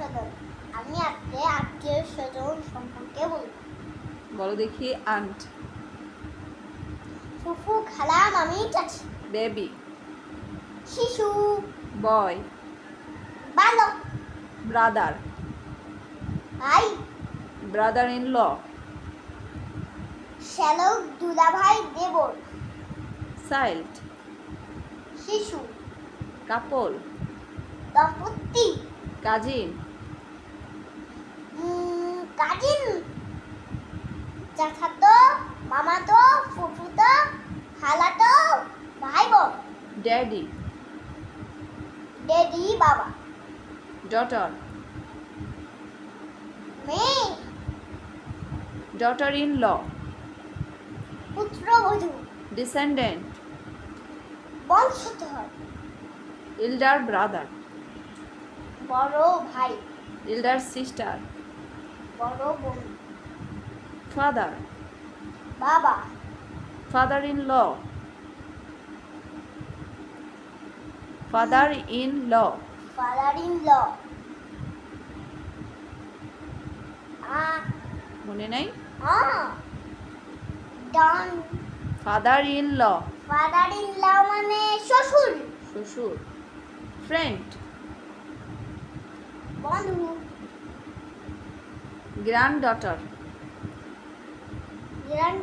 স্বজন আমি আজকে আত্মীয় স্বজন সম্পর্কে বলব। বলো দেখি আন্ট ফুফু খালা মামি চাচি। বেবি শিশু। বয় বালক ব্রাদার ভাই। ব্রাদার ইন ল শ্যালক দুলাভাই দেবর। চাইল্ড শিশু। কাপল দম্পতি। কাজিন কাজিন চাচাতো মামাতো ফুফুতো খালাতো ভাই বোন ড্যাডি ডেডি বাবা। ডটার। মেয়ে। ডটার ইন ল পুত্রবধূ। ডিসেন্ডেন্ট। বংশধর। Elder brother. বড় ভাই। Elder sister. বড় বোন ফাদার বাবা father in law father in law father in law মনে নাই? ডন father in law father in law মানে শ্বশুর। শ্বশুর। ফ্রেন্ড বন্ধু। Grand daughter. গ্র্যান্ড